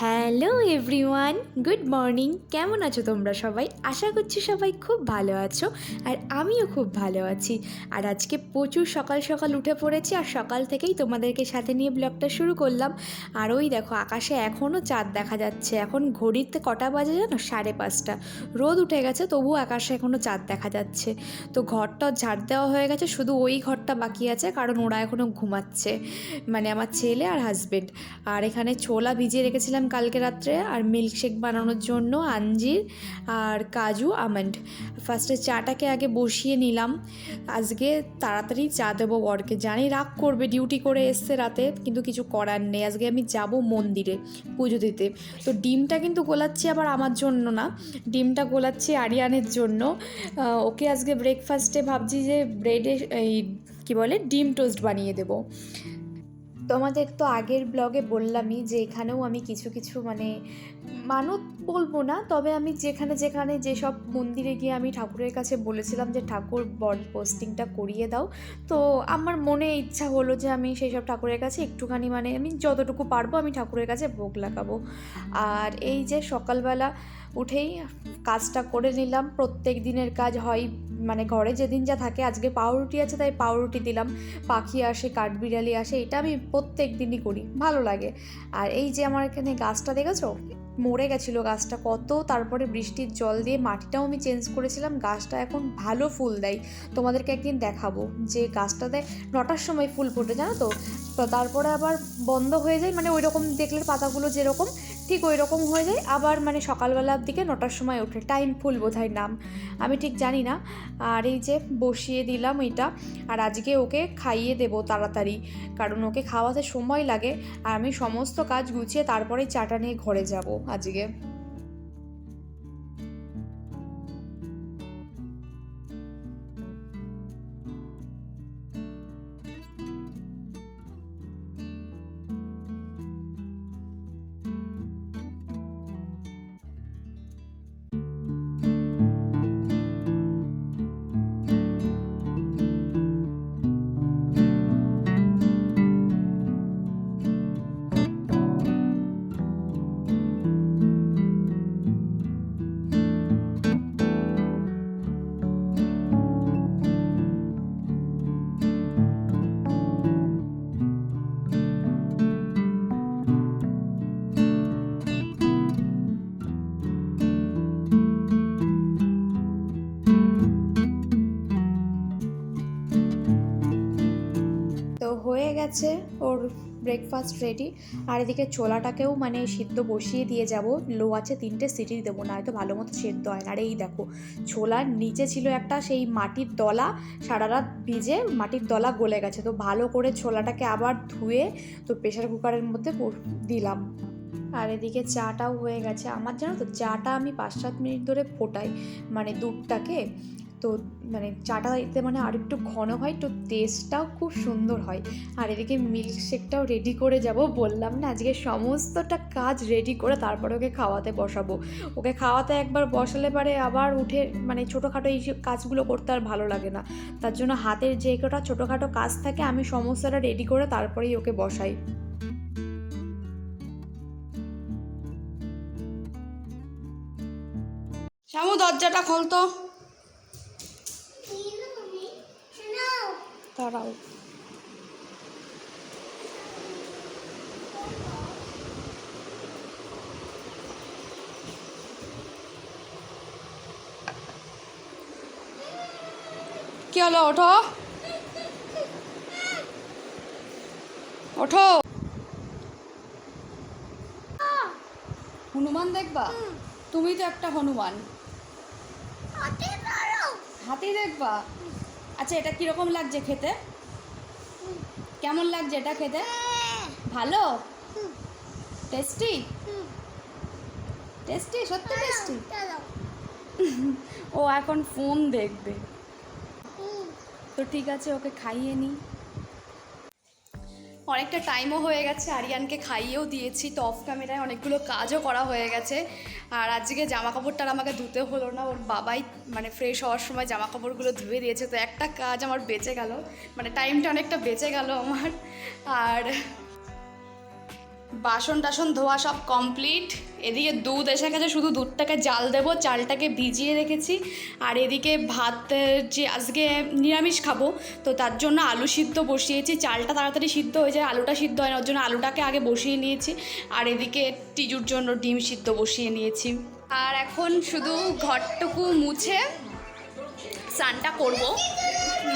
Hello everyone, good morning. কেমন আছো তোমরা সবাই? আশা করছি সবাই খুব ভালো আছো আর আমিও খুব ভালো আছি। আর আজকে প্রচুর সকাল সকাল উঠে পড়েছি আর সকাল থেকেই তোমাদেরকে সাথে নিয়ে ব্লগটা শুরু করলাম। আর ওই দেখো, আকাশে এখনও চাঁদ দেখা যাচ্ছে। এখন ঘড়িতে কটা বাজে জানো? সাড়ে পাঁচটা। রোদ উঠে গেছে, তবুও আকাশে এখনও চাঁদ দেখা যাচ্ছে। তো ঘরটা ঝাড় দেওয়া হয়ে গেছে, শুধু ওই ঘরটা বাকি আছে, কারণ ওরা এখনও ঘুমাচ্ছে। মানে আমার ছেলে আর হাজবেন্ড আর এখানে ছোলা ভিজিয়ে রেখেছিলাম কালকে রাত্রে, আর মিল্কশেক বানানোর জন্য আঞ্জির আর কাজু আমন্ড ফার্স্টে চাটাকে আগে বসিয়ে নিলাম। আজকে তাড়াতাড়ি চা দেবো বরকে। জানি রাগ করবে ডিউটি করে এসছে রাতে, কিন্তু কিছু করার নেই। আজকে আমি যাব মন্দিরে পুজো দিতে। তো ডিমটা কিন্তু গোলাচ্ছি আবার আমার জন্য না। ডিমটা গোলাচ্ছি আরিয়ানের জন্য। ওকে আজকে ব্রেকফাস্টে ভাবছি যে ব্রেডে এই কী বলে, ডিম টোস্ট বানিয়ে দেবো। তোমাদের তো আগের ব্লগে বললামই যে এখানেও আমি কিছু কিছু মানে মানত বলব না, তবে আমি যেখানে যেখানে যেসব মন্দিরে গিয়ে আমি ঠাকুরের কাছে বলেছিলাম যে ঠাকুর বডি পোস্টিংটা করিয়ে দাও, তো আমার মনে ইচ্ছা হলো যে আমি সেই সব ঠাকুরের কাছে একটুখানি মানে আমি যতটুকু পারব আমি ঠাকুরের কাছে ভোগ লাগাবো। আর এই যে সকালবেলা উঠেই কাজটা করে নিলাম, প্রত্যেক দিনের কাজ হয় মানে ঘরে যেদিন যা থাকে, আজকে পাউরুটি আছে, তাই পাউরুটি দিলাম। পাখি আসে, কাঠবিড়ালি আসে, এটা আমি প্রত্যেক দিনই করি, ভালো লাগে। আর এই যে আমার এখানে গাছটা দেখেছ? মরে গেছিল গাছটা, কত তারপরে বৃষ্টির জল দিয়ে মাটিটাও আমি চেঞ্জ করেছিলাম, গাছটা এখন ভালো ফুল দেয়। তোমাদেরকে একদিন দেখাবো যে গাছটাতে নটার সময় ফুল ফোটে, জানো তো? তারপরে আবার বন্ধ হয়ে যায় মানে ওই রকম দেখলে পাতাগুলো যেরকম ঠিক ওই রকম হয়ে যায়। আবার মানে সকালবেলার দিকে নটার সময় ওঠে। টাইম ফুল বোধহয় নাম। আমি ঠিক জানি না। আর এই যে বসিয়ে দিলাম এটা, আর আজকে ওকে খাইয়ে দেবো তাড়াতাড়ি। কারণ ওকে খাওয়াতে সময় লাগে। আর আমি সমস্ত কাজ গুছিয়ে তারপরেই চাটা নিয়ে ঘরে যাব আজকে। গেছে ওর ব্রেকফাস্ট রেডি আর এদিকে ছোলাটাকেও মানে সিদ্ধ বসিয়ে দিয়ে যাব। লো আছে তিনটে, সিটি দেবো না হয়তো ভালো মতো সেদ্ধ হয় না। আর এই দেখো, ছোলার নিচে ছিল একটা সেই মাটির দলা, সারা রাত ভিজে মাটির দলা গলে গেছে। তো ভালো করে ছোলাটাকে আবার ধুয়ে তো প্রেশার কুকারের মধ্যে দিলাম। আর এদিকে চাটাও হয়ে গেছে। আমার জানো তো, চাটা আমি পাঁচ সাত মিনিট ধরে ফোটাই। মানে দুধটাকে। তো মানে চাটা এতে মানে আর একটু ঘন হয়, তো টেস্টটাও খুব সুন্দর হয়। আর এদিকে মিল্কশেকটাও রেডি করে যাব। বললাম না, আজকে সমস্তটা কাজ রেডি করে তারপরে ওকে খাওয়াতে বসাবো। ওকে খাওয়াতে একবার বসালে পারে আবার উঠে মানে ছোটোখাটো এই কাজগুলো করতে আর ভালো লাগে না। তার জন্য হাতের যে কটা ছোটোখাটো কাজ থাকে, আমি সমস্তটা রেডি করে তারপরেই ওকে বসাই। শ্যামু, দরজাটা খোলতো তারাও কি হলো ওঠো। ওঠো। হনুমান দেখবা? তুমি তো একটা হনুমান। হাতি দেখবা? আচ্ছা এটা কীরকম লাগছে খেতে? কেমন লাগছে এটা খেতে? ভালো? টেস্টি? টেস্টি, সত্যি টেস্টি? ও এখন ফোন দেখবে। তো ঠিক আছে, ওকে খাইয়ে নিই অনেকটা টাইমও হয়ে গেছে, আরিয়ানকে খাইয়েও দিয়েছি। তো অফ ক্যামেরায় অনেকগুলো কাজও করা হয়ে গেছে। আর আজকে জামা কাপড়টা আমাকে ধুতে হলো না, ওর বাবাই মানে ফ্রেশ হওয়ার সময় জামা কাপড়গুলো ধুয়ে দিয়েছে। তো একটা কাজ আমার বেঁচে গেল মানে টাইমটা অনেকটা বেঁচে গেল আমার। আর বাসন টাসন ধোয়া সব কমপ্লিট। এদিকে দুধ এসে গেছে, শুধু দুধটাকে জাল দেবো, চালটাকে ভিজিয়ে রেখেছি। আর এদিকে ভাত যে আজকে নিরামিষ খাব, তো তার জন্য আলু সিদ্ধ বসিয়েছি। চালটা তাড়াতাড়ি সিদ্ধ হয়ে যায়, আলুটা সিদ্ধ হয় না, ওর জন্য আলুটাকে আগে বসিয়ে নিয়েছি। আর এদিকে টিজুর জন্য ডিম সিদ্ধ বসিয়ে নিয়েছি। আর এখন শুধু ঘরটুকু মুছে স্নানটা করব।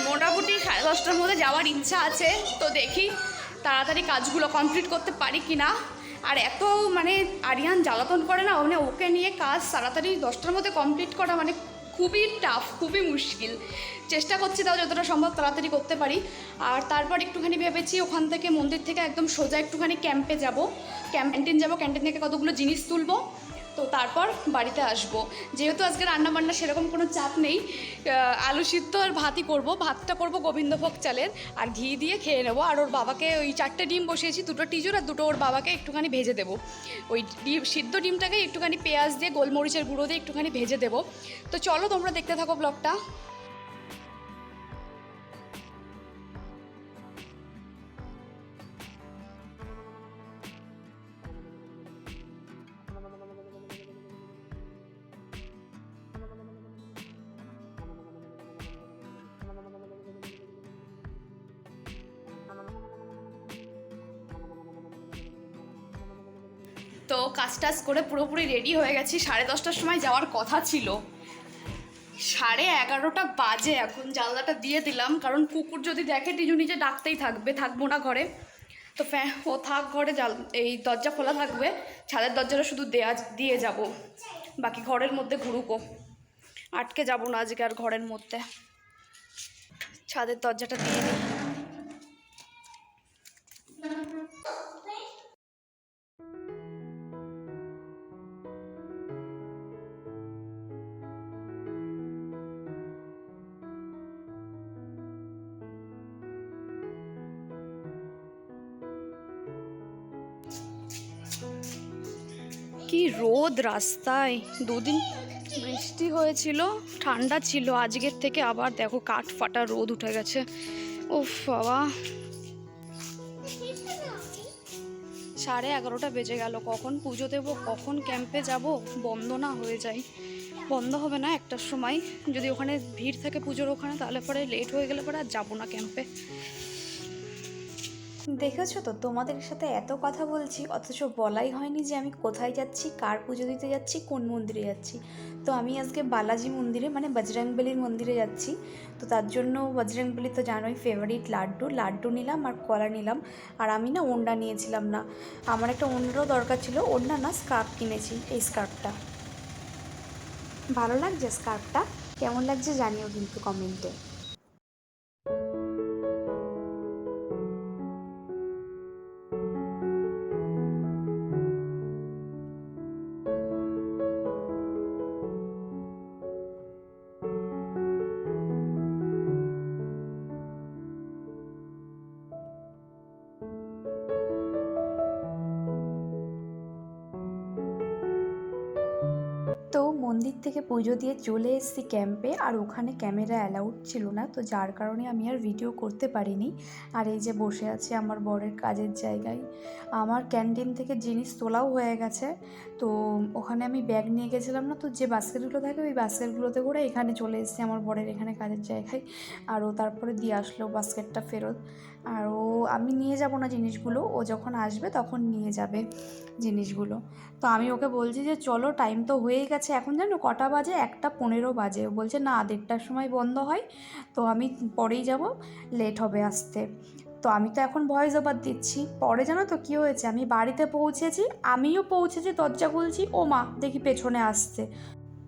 মোটামুটি সাড়ে দশটার মধ্যে যাওয়ার ইচ্ছা আছে, তো দেখি তাড়াতাড়ি কাজগুলো কমপ্লিট করতে পারি কি না আর এত মানে আরিয়ান জ্বালাতন করে না মানে ওকে নিয়ে কাজ তাড়াতাড়ি দশটার মধ্যে কমপ্লিট করা মানে খুবই টাফ খুবই মুশকিল। চেষ্টা করছি তাও যতটা সম্ভব তাড়াতাড়ি করতে পারি। আর তারপর একটুখানি ভেবেছি ওখান থেকে মন্দির থেকে একদম সোজা একটুখানি ক্যাম্পে যাব। ক্যাম্প ক্যান্টিন যাব ক্যান্টিন থেকে কতগুলো জিনিস তুলবো। তো তারপর বাড়িতে আসব। যেহেতু আজকে রান্না বান্না সেরকম কোনো চাপ নেই আলু সিদ্ধ আর ভাতই করব। ভাতটা করব গোবিন্দভোগ চালের আর ঘি দিয়ে খেয়ে নেব। আর ওর বাবাকে ওই চারটে ডিম বসিয়েছি, দুটো টিজুর আর দুটো ওর বাবাকে একটুখানি ভেজে দেবো। ওই ডিম, সিদ্ধ ডিমটাকে একটুখানি পেঁয়াজ দিয়ে, গোলমরিচের গুঁড়ো দিয়ে একটুখানি ভেজে দেবো। তো চলো তোমরা দেখতে থাকো ব্লগটা। কাজ টাজ করে পুরোপুরি রেডি হয়ে গেছি। সাড়ে দশটার সময় যাওয়ার কথা ছিল। সাড়ে এগারোটা বাজে এখন, জানলাটা দিয়ে দিলাম। কারণ কুকুর যদি দেখে টিজু নিজে ডাকতেই থাকবে, থাকব না ঘরে। তো ফ্যা ও থাক ঘরে জাল এই দরজা খোলা থাকবে। ছাদের দরজাটা শুধু দেয়া, দিয়ে যাব। বাকি ঘরের মধ্যে ঘুরুকো। আটকে যাব না আজকে আর ঘরের মধ্যে। ছাদের দরজাটা দিয়ে দিই। কি রোদ রাস্তায়। দুদিন বৃষ্টি হয়েছিল, ঠান্ডা ছিল, আজকের থেকে আবার দেখো কাঠ ফাটা রোদ উঠে গেছে। উফ বাবা। সাড়ে এগারোটা বেজে গেল, কখন পুজো দেবো, কখন ক্যাম্পে যাব বন্ধ না হয়ে যায় বন্ধ হবে না একটার সময়, যদি ওখানে ভিড় থাকে পুজোর ওখানে, তাহলে পরে লেট হয়ে গেলে পরে আর যাব না ক্যাম্পে। দেখেছ তো, তোমাদের সাথে এত কথা বলছি, অথচ বলাই হয়নি যে আমি কোথায় যাচ্ছি, কার পুজো দিতে যাচ্ছি, কোন মন্দিরে যাচ্ছি। তো আমি আজকে বালাজি মন্দিরে মানে বজরংবলির মন্দিরে যাচ্ছি। তো তার জন্য বজরংবলি তো জানোই ফেভারিট লাড্ডু লাড্ডু নিলাম আর কলা নিলাম। আর আমি না ওন্ডা নিয়েছিলাম না। আমার একটা ওন্ডারও দরকার ছিল, ওন্ডা না স্কার্ফ কিনেছি, এই স্কার্ফটা। ভালো লাগছে স্কার্ফটা? কেমন লাগছে জানিও কিন্তু কমেন্টে মন্দির থেকে পুজো দিয়ে চলে এসেছি ক্যাম্পে, আর ওখানে ক্যামেরা অ্যালাউড ছিল না, তো যার কারণে আমি আর ভিডিও করতে পারিনি। আর এই যে বসে আছে আমার বরের কাজের জায়গায়, আমার ক্যান্টিন থেকে জিনিস তোলাও হয়ে গেছে, তো ওখানে আমি ব্যাগ নিয়ে গেছিলাম না, তো যে বাস্কেটগুলো থাকে ওই বাস্কেটগুলোতে করে এখানে চলে এসেছি আমার বরের এখানে কাজের জায়গায়, আর ও তারপরে দিয়ে আসলো বাস্কেটটা ফেরত। আর ও, আমি নিয়ে যাব না জিনিসগুলো, ও যখন আসবে তখন নিয়ে যাবে জিনিসগুলো। তো আমি ওকে বলছি যে, চলো টাইম তো হয়েই গেছে, এখন জানো, কটা বাজে? একটা পনেরো বাজে। বলছে, না, দেড়টার সময় বন্ধ হয়, তো আমি পরেই যাব লেট হবে আসতে। তো আমি তো এখন ভয়েস ওভার দিচ্ছি। পরে জানো তো কী হয়েছে? আমি বাড়িতে পৌঁছেছি, আমিও পৌঁছেছি, দরজা খুলছি, ও মা, দেখি পেছনে আসছে।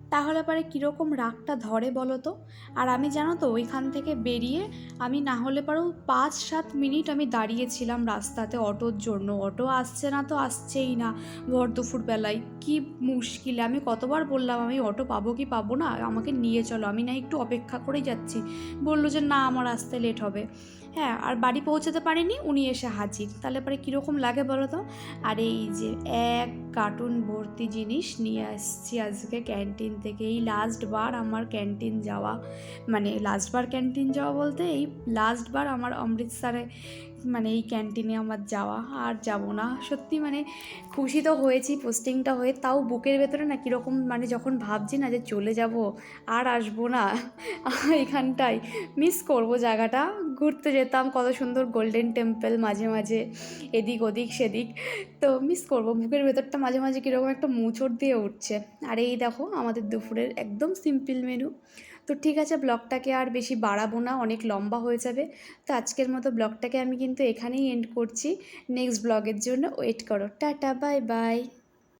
তাহলে পরে কীরকম রাগটা ধরে বলো তো? আর আমি জানো তো, ওইখান থেকে বেরিয়ে আমি না হলে পারো পাঁচ সাত মিনিট আমি দাঁড়িয়েছিলাম রাস্তাতে অটোর জন্য। অটো আসছে না তো আসছেই না ভর দুপুর বেলায়। কি মুশকিল, আমি কতবার বললাম আমি অটো পাবো কি পাবো না? আমাকে নিয়ে চলো, আমি না একটু অপেক্ষা করেই যাচ্ছি। বলল যে না, আমার আসতে লেট হবে। হ্যাঁ আর বাড়ি পৌঁছাতে পারিনি, উনি এসে হাজির। তাহলে পরে কীরকম লাগে বলো তো? আর এই যে এক কার্টুন ভর্তি জিনিস নিয়ে আসছি আজকে ক্যান্টিন থেকে, এই লাস্টবার আমার ক্যান্টিন যাওয়া মানে লাস্টবার ক্যান্টিন যাওয়া বলতে এই লাস্টবার আমার অমৃতসরে মানে এই ক্যান্টিনে আমার যাওয়া, আর যাব না। সত্যি মানে খুশি তো হয়েছি পোস্টিংটা হয়ে, তাও বুকের ভেতরে না কীরকম মানে যখন ভাবছি না যে চলে যাব, আর আসব না, এখানটায় মিস করব জায়গাটা। ঘুরতে যেতাম, কত সুন্দর গোল্ডেন টেম্পল মাঝে মাঝে, এদিক ওদিক সেদিক। তো মিস করব, বুকের ভেতরটা মাঝে মাঝে কীরকম একটা মুচড় দিয়ে উঠছে। আর এই দেখো, আমাদের দুপুরের একদম সিম্পল মেনু তো ঠিক আছে, ব্লগটাকে আর বেশি বাড়াবো না, অনেক লম্বা হয়ে যাবে। তো আজকের মতো ব্লগটাকে আমি কিন্তু এখানেই এন্ড করছি। নেক্সট ব্লগের জন্য ওয়েট করো। Tata bye bye